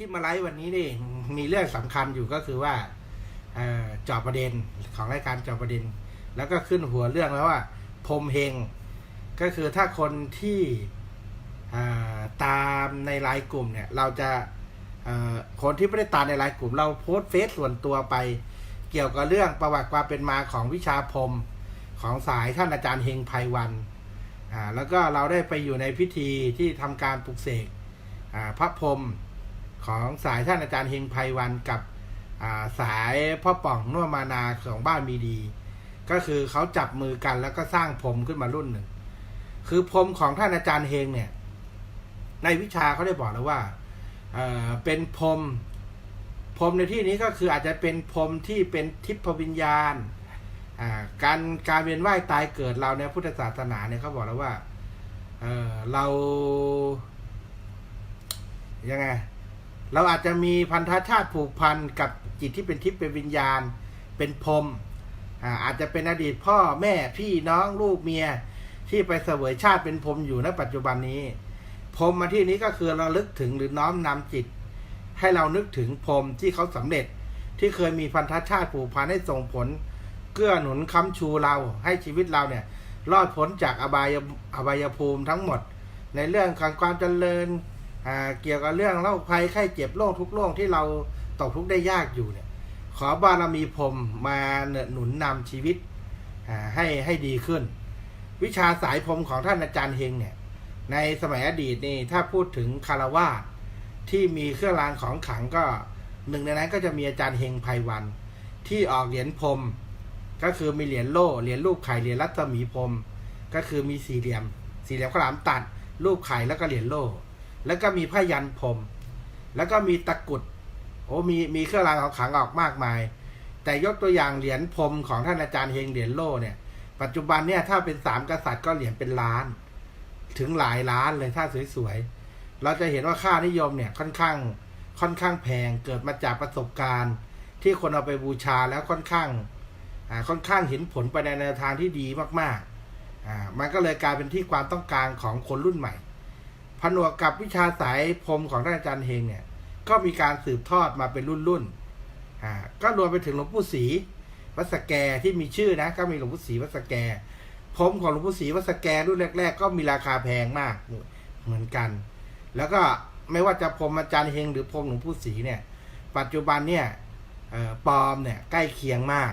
ที่มาไลฟ์วันนี้นี่มีเรื่องสำคัญอยู่ก็คือว่าเจอบประเด็นของรายการเจอบประเด็น แล้วก็ขึ้นหัวเรื่องแล้วว่าพรมเฮงก็คือถ้าคนที่ตามในไลน์กลุ่มเนี่ย เราจะคนที่ไม่ได้ตามในไลน์กลุ่ม เราโพสต์เฟซส่วนตัวไป เกี่ยวกับเรื่องประวัติความเป็นมาของวิชาพรมของสายท่านอาจารย์เฮงไพวันอ่าแล้วก็เราได้ไปอยู่ในพิธีที่ทำการปลุกเสกอ่าพระพรม ของสายท่านอาจารย์เฮงไพวันกับาสายพ่อป่องนวมานาของบ้านมีดี ก็คือเขาจับมือกันแล้วก็สร้างพรมขึ้นมารุ่นหนึ่ง คือพรมของท่านอาจารย์เฮงเนี่ย ในวิชาเขาได้บอกแล้วว่าเเป็นพรมพรมในที่นี้ก็คืออาจจะเป็นพรมที่เป็นทิพวิญญาณการการเวียนว่ายตายเกิดเราในพุทธศาสนาเนี่ยเขาบอกแล้วว่าเเรายังไง เราอาจจะมีพันธชาติผูกพันกับจิตที่เป็นทิพย์เป็นวิญญาณ เป็นพรมอาจจะเป็นอดีตพ่อแม่พี่น้องลูกเมีย ที่ไปเสวยชาติเป็นพรมอยู่ในปัจจุบันนี้พรมมาที่นี้ก็คือเราลึกถึงหรือน้อมนำจิต ให้เรานึกถึงพรมที่เขาสำเร็จที่เคยมีพันธชาติผูกพันให้ส่งผล เกื้อหนุนค้ำชูเราให้ชีวิตเราเนี่ยรอดพ้นจากอบายอบายภูมิทั้งหมด ในเรื่องของความเจริญ เกี่ยวกับเรื่องโรคภัยไข้เจ็บโรคทุกโรคที่เราตกทุกได้ยากอยู่เนี่ย ขอบารมีพรมมาหนุนนำชีวิตให้ให้ดีขึ้น วิชาสายพรมของท่านอาจารย์เฮงเนี่ย ในสมัยอดีตนี่ถ้าพูดถึงคารวาสที่มีเครื่องรางของขลังก็หนึ่งในนั้นก็จะมีอาจารย์เฮงไพวัน ที่ออกเหรียญพรมก็คือมีเหรียญโล่เหรียญรูปไข่เหรียญรัศมีพรมก็คือมีสี่เหลี่ยม สี่เหลี่ยมข้าวหลามตัด รูปไข่แล้วก็เหรียญโล่ แล้วก็มีผ้ายันพรม แล้วก็มีตะกุด โอ้มีมีเครื่องรางของขลังออกมากมาย แต่ยกตัวอย่างเหรียญพรมของท่านอาจารย์เฮงเหรียญโล่เนี่ย ปัจจุบันเนี่ยถ้าเป็นสามกษัตริย์ก็เหรียญเป็นล้าน ถึงหลายล้านเลยถ้าสวยๆ เราจะเห็นว่าค่านิยมเนี่ยค่อนข้างค่อนข้างแพงเกิดมาจากประสบการณ์ ที่คนเอาไปบูชาแล้วค่อนข้างอ่าค่อนข้างเห็นผลไปในแนวทางที่ดีมากๆอ่ามันก็เลยกลายเป็นที่ความต้องการของคนรุ่นใหม่ ผนวกกับวิชาสายพรมของท่านอาจารย์เฮงเนี่ย ก็มีการสืบทอดมาเป็นรุ่นรุ่นอ่าก็รวมไปถึงหลวงปู่ศรีวัสแกที่มีชื่อนะ ก็มีหลวงปู่ศรีวัสแกพรมของหลวงปู่ศรีวัสแกรุ่นแรก ๆ ก็มีราคาแพงมากเหมือนกัน แล้วก็ไม่ว่าจะพรมอาจารย์เฮงหรือพรมหลวงปู่ศรีเนี่ย ปัจจุบันเนี่ยปลอมเนี่ยใกล้เคียงมาก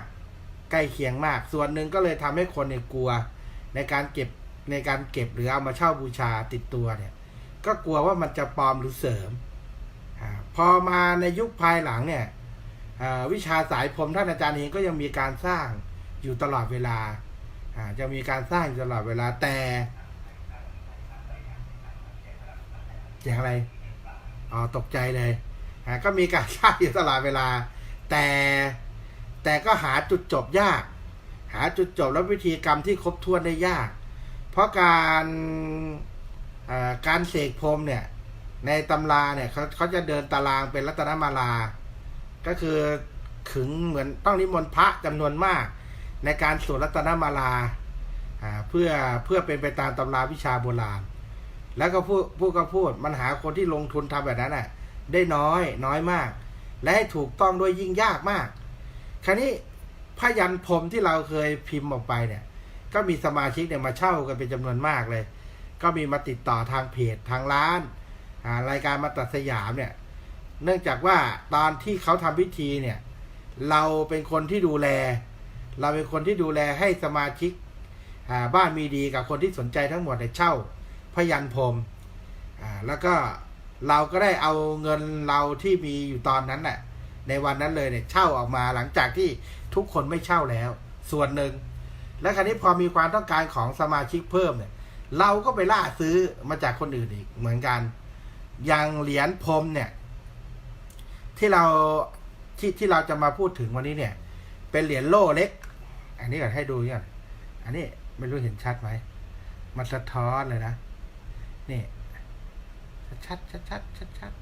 ใกล้เคียงมาก ส่วนหนึ่งก็เลยทำให้คนเนี่ยกลัว ในการเก็บในการเก็บหรือเอามาเช่าบูชาติดตัวเนี่ย ก็กลัวว่ามันจะปลอมหรือเสริมอพอมาในยุคภายหลังเนี่ยวิชาสายพรมท่านอาจารย์เองก็ยังมีการสร้างอยู่ตลอดเวลาจะมีการสร้างอยู่ตลอดเวลาแต่เสียงไรอ๋อตกใจเลยก็มีการสร้างอยู่ตลอดเวลา แต่แต่ก็หาจุดจบยาก หาจุดจบและวิธีกรรมที่ครบถ้วนได้ยาก เพราะการ การเสกพรมเนี่ย ในตำราเนี่ยเขาเขาจะเดินตารางเป็นรัตนมาลา ก็คือขึงเหมือนต้องนิมนต์พระจำนวนมาก ในการสวดรัตนมาลาเพื่อเพื่อเป็นไปตามตำราวิชาโบราณ แล้วก็พูดพูดก็พูดมันหาคนที่ลงทุนทำแบบนั้นน่ะได้น้อยน้อยมาก และให้ถูกต้องด้วยยิ่งยากมาก คราวนี้พยันพรมที่เราเคยพิมพ์ออกไปเนี่ย ก็มีสมาชิกเนี่ยมาเช่ากันเป็นจำนวนมากเลย ก็มีมาติดต่อทางเพจทางร้านรายการมาตัดสยามเนี่ย เนื่องจากว่าตอนที่เขาทำพิธีเนี่ย เราเป็นคนที่ดูแล เราเป็นคนที่ดูแลให้สมาชิกบ้านมีดีกับคนที่สนใจทั้งหมดเนี่ยเช่าพยันพรมแล้วก็เราก็ได้เอาเงินเราที่มีอยู่ตอนนั้นน่ะ ในวันนั้นเลยเนี่ยเช่าออกมาหลังจากที่ทุกคนไม่เช่าแล้ว ส่วนหนึ่ง และคราวนี้พอมีความต้องการของสมาชิกเพิ่มเนี่ย เราก็ไปล่าซื้อมาจากคนอื่นอีกเหมือนกัน อย่างเหรียญพรมเนี่ย ที่เราที่ที่เราจะมาพูดถึงวันนี้เนี่ย เป็นเหรียญโล่เล็ก อันนี้ก่อนให้ดูก่อนอันนี้ไม่รู้เห็นชัดไหมมันสะท้อนเลยนะนี่ชัดชัดชัดชัดชัด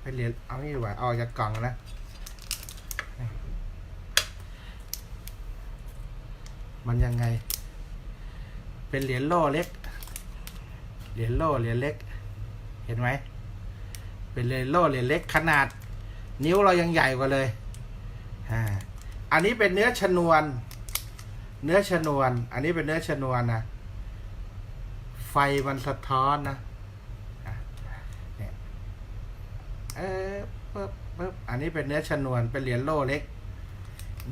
ไปเหรียญเอานี่ดีกว่าเอากจากกล่องนะมันยังไง เป็นเหรียญโล่เล็ก เหรียญโล่เหรียญเล็ก เห็นไหม เป็นเหรียญโล่เหรียญเล็กขนาด นิ้วเรายังใหญ่กว่าเลยอ่าอันนี้เป็นเนื้อชนวน เนื้อชนวน อันนี้เป็นเนื้อชนวนนะ ไฟมันสะท้อนนะอะเนี่ยเออปึ๊บปึ๊บอันนี้เป็นเนื้อชนวน เป็นเหรียญโล่เล็ก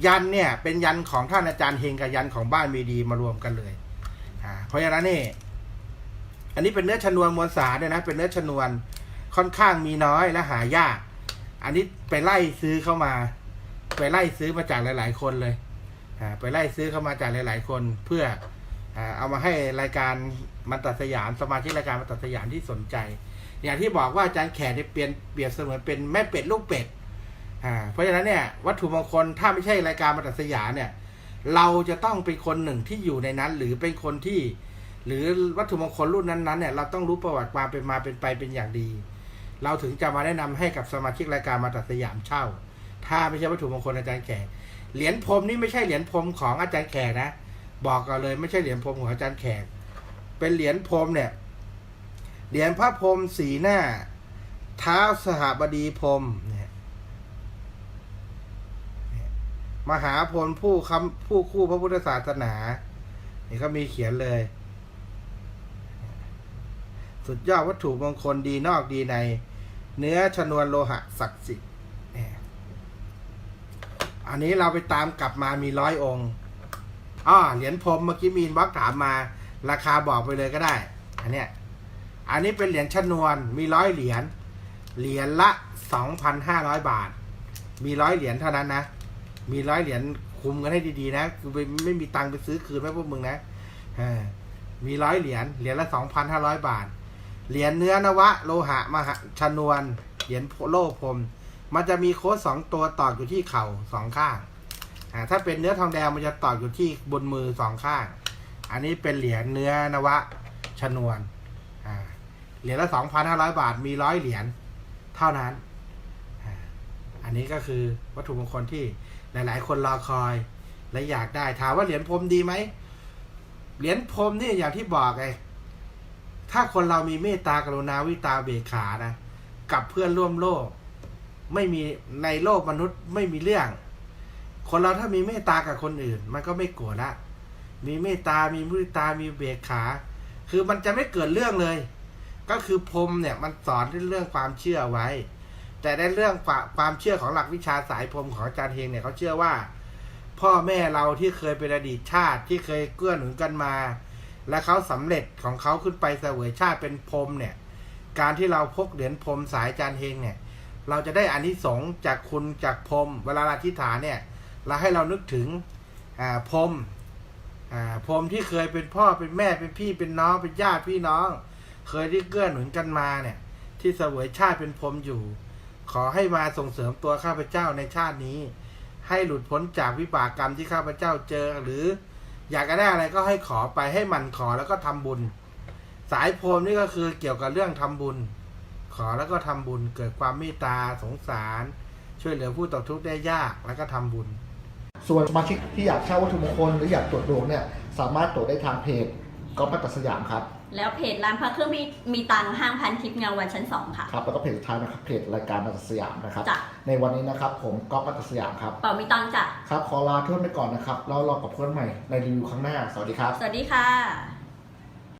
ยันเนี่ย เป็นยันของท่านอาจารย์เฮงกับยันของบ้านมีดีมารวมกันเลย อ่าเพราะฉะนั้นนี่ อันนี้เป็นเนื้อชนวนมวลสารด้วยนะเป็นเนื้อชนวนค่อนข้างมีน้อยและหายาก อันนี้ไปไล่ซื้อเข้ามา ไปไล่ซื้อมาจากหลาย ๆ คนเลยอ่าไปไล่ซื้อเข้ามาจากหลาย ๆ คนเพื่ออ่าเอามาให้รายการมันตัดสยามสมาชิกรายการมันตัดสยามที่สนใจ อย่างที่บอกว่าอาจารย์แขกเนี่ยเปลี่ยนเปรียบเสมือนเป็นแม่เป็ดลูกเป็ดอ่าเพราะฉะนั้นเนี่ยวัตถุมงคลถ้าไม่ใช่รายการมันตัดสยามเนี่ย เราจะต้องเป็นคนหนึ่งที่อยู่ในนั้น หรือเป็นคนที่ หรือวัตถุมงคลรุ่นนั้นๆเนี่ยเราต้องรู้ประวัติความเป็นมาเป็นไปเป็นอย่างดี เราถึงจะมาแนะนำให้กับสมาชิกรายการมาตัดสยามเช่า ถ้าไม่ใช่วัตถุมงคลอาจารย์แขกเหรียญพรมนี่ไม่ใช่เหรียญพรมของอาจารย์แขกนะ บอกกันเลยไม่ใช่เหรียญพรมของอาจารย์แขก เป็นเหรียญพรมเนี่ยเหรียญพระพรมสีหน้า เท้าสหบดีพรมเนี่ยเนี่ย มหาพลผู้คำผู้คู่พระพุทธศาสนา นี่เขามีเขียนเลย สุดยอดวัตถุมงคลดีนอกดีใน เนื้อชนวนโลหะศักดิ์สิทธิ์อันนี้เราไปตามกลับมามีร้อยองค์อ้อเหรียญพรมเมื่อกี้มีนบล็อกถามมา ราคาบอกไปเลยก็ได้ อันเนี้ย อันนี้เป็นเหรียญชนวน มีร้อยเหรียญ เหรียญละสองพันห้าร้อยบาท มีร้อยเหรียญเท่านั้นนะ มีร้อยเหรียญคุมกันให้ดีๆนะคือไม่ไม่มีตังค์ไปซื้อคืนไว้พวกมึงนะมีร้อยเหรียญเหรียญละสองพันห้าร้อยบาท เหรียญเนื้อนวะ โลหะมหาชนวน เหรียญโลพรมมันจะมีโค้ดสองตัวตอกอยู่ที่เข่าสองข้างถ้าเป็นเนื้อทองแดงมันจะตอกอยู่ที่บนมือสองข้าง อันนี้เป็นเหรียญเนื้อนวะชนวนเหรียญละสองพันห้าร้อยบาทมีร้อยเหรียญเท่านั้น อันนี้ก็คือวัตถุมงคลที่ หลาย ๆ คนรอคอยและอยากได้ถามว่าเหรียญพรมดีไหมเหรียญพรมนี่อย่างที่บอกไงถ้าคนเรามีเมตตากรุณาวิตาเบกขานะกับเพื่อนร่วมโลก ไม่มีในโลกมนุษย์ไม่มีเรื่อง คนเราถ้ามีเมตตากับคนอื่น มันก็ไม่โกรธละมีเมตตา มีมุทิตา มีเบกขา คือมันจะไม่เกิดเรื่องเลย ก็คือพรมเนี่ยมันสอนเรื่องความเชื่อไว้ แต่ในเรื่องความเชื่อของหลักวิชาสายพรมของอาจารย์เฮงเนี่ยเขาเชื่อว่า พ่อแม่เราที่เคยเป็นอดีตชาติที่เคยเกื้อหนุนกันมา และเขาสำเร็จของเขาขึ้นไปเสวยชาติเป็นพรมเนี่ย การที่เราพกเหรียญพรมสายอาจารย์เฮงเนี่ย เราจะได้อานิสงส์จากคุณจากพรมเวลาเราอธิษฐานเนี่ยเราให้เรานึกถึงพรมพรมที่เคยเป็นพ่อเป็นแม่เป็นพี่เป็นน้องเป็นญาติพี่น้อง เคยที่เกื้อหนุนกันมาเนี่ย ที่เสวยชาติเป็นพรมอยู่ ขอให้มาส่งเสริมตัวข้าพเจ้าในชาตินี้ ให้หลุดพ้นจากวิบากกรรมที่ข้าพเจ้าเจอหรือ อยากจะได้อะไรก็ให้ขอไปให้มันขอแล้วก็ทำบุญ สายพรมนี่ก็คือเกี่ยวกับเรื่องทำบุญ ขอแล้วก็ทำบุญเกิดความเมตตาสงสาร ช่วยเหลือผู้ตกทุกข์ได้ยากแล้วก็ทำบุญ ส่วนสมาชิกที่อยากเช่าวัตถุมงคลหรืออยากตรวจดวงเนี่ยสามารถตรวจได้ทางเพจ ก๊อฟมัตตสยามครับ แล้วเพจร้านพระเครื่องมีมีตังค์ห้างพันทิพย์เงาวันชั้นสองค่ะ ครับแล้วก็เพจสุดท้ายนะครับเพจรายการมัตตสยามนะครับ จ้ะ ในวันนี้นะครับผมก๊อฟมัตตสยามครับ เป่ามีตังค์จ้ะ ครับขอลาเพื่อนไปก่อนนะครับแล้วรอกับเพื่อนใหม่ในรีวิวครั้งหน้า สวัสดีครับ สวัสดีค่ะ